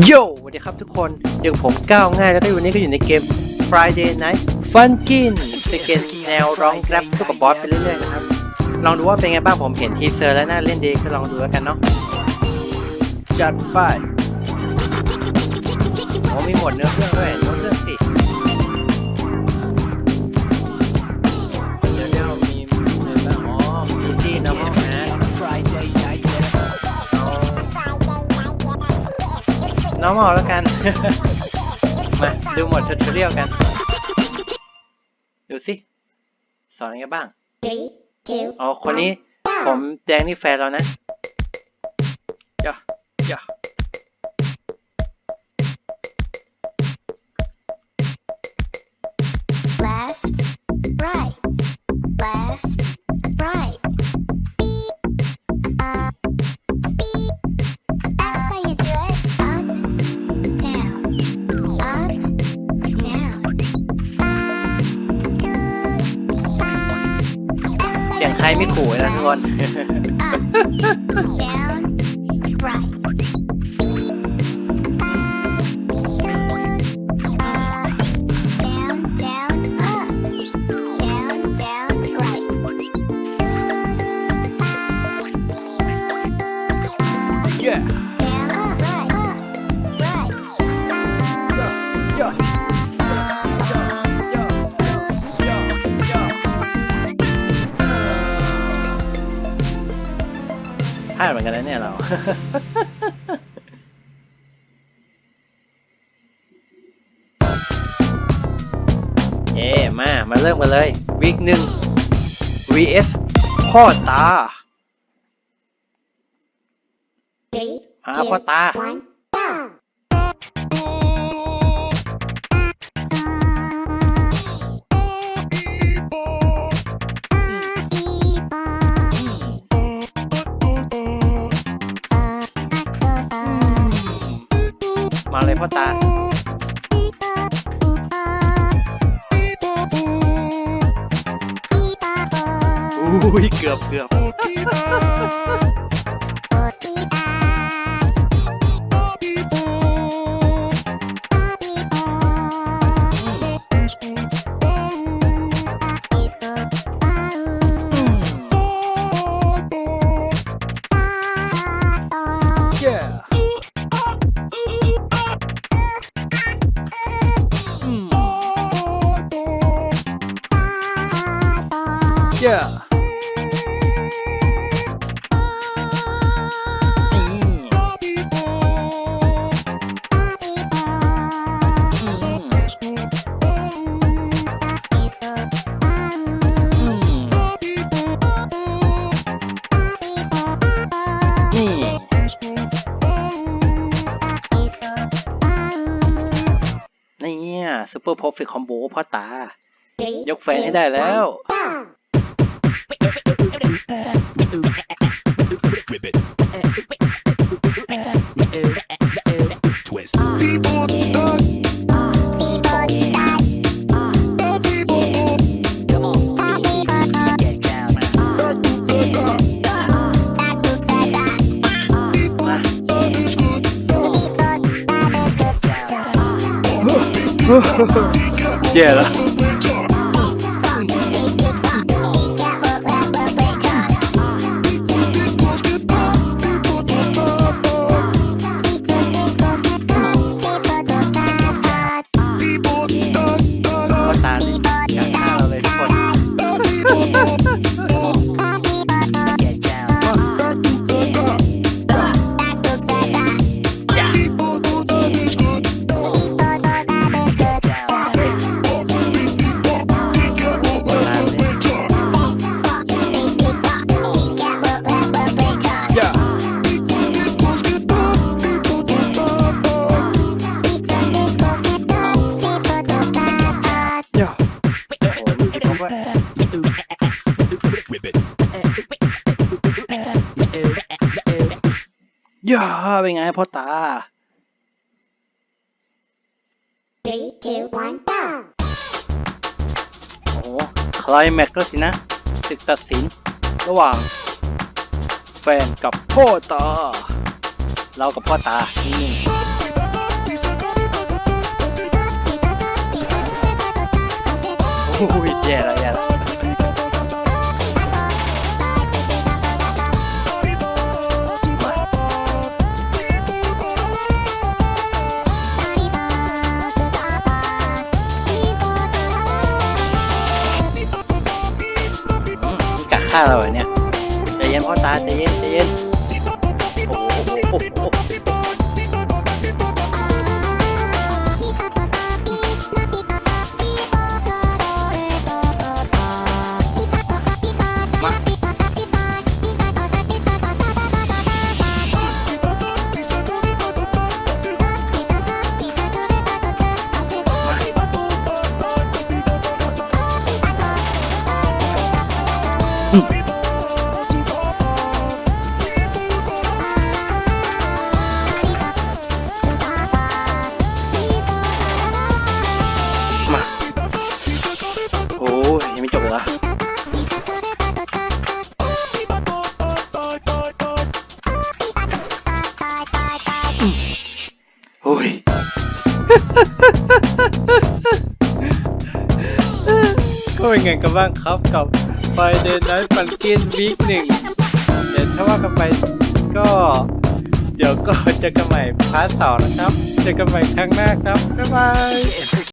โยสวัสดีครับทุกคนอย่างผมก้าวง่ายแล้วก็วันนี้ก็อยู่ในเกม Friday Night Funkin เป็นเกมแนวร้องแรปสู้กับบอสไปเรื่อยๆนะครับ ลองดูว่าเป็นไงบ้างผมเห็นทีเซอร์แล้วน่าเล่นดีก็ลองดูแล้วกันเนาะ จัดไปโอ้มีหมดเนื้อเรื่องด้วย น้องมอแล้วกัน มาดูหมดทูทอเรียลกัน ดูสิ สอนยังไงบ้าง Three, two, อ๋อ คนนี้ผมแดงนี่แฟนเรานะย่าย่า ใคร do ไม่ it. ขู่นะทุกคนาดเหมือนกันนะเนี่ยเรา เย่มา มาเริ่มกันเลยวีคหนึ่ง vs พ่อตา Three, หา two, พ่อตา one, มาเลยพ่อตา อุ้ยเกือบเกือบ yeah นี่อืมอืมนี่เนี่ยซูเปอร์พ r ฟิ t คอมโบพ่อตา ยกแฟนให้ได้แล้ว Twist. Yeah. ย่าเป็นไงพ่อตา three go โอ้คลายแม็กก็สินะศึกตัดสิน ระหว่าง แฟนกับพ่อตา เรากับพ่อตานี่งๆโอ้ยแย่แล้วแย่แล้ว ฆ่าเราเหรอเนี่ยใจเย็นพ่อตาใจเย็นใจเย็น เป็นไงกันบ้างครับกับ Friday Night Funkin Week หนึ่งเดี๋ยวถ้าว่ากันไปก็ เดี๋ยวก็เจอกันใหม่พาร์ทสองนะครับ เจอกันใหม่ครั้งหน้าครับ บ๊ายบาย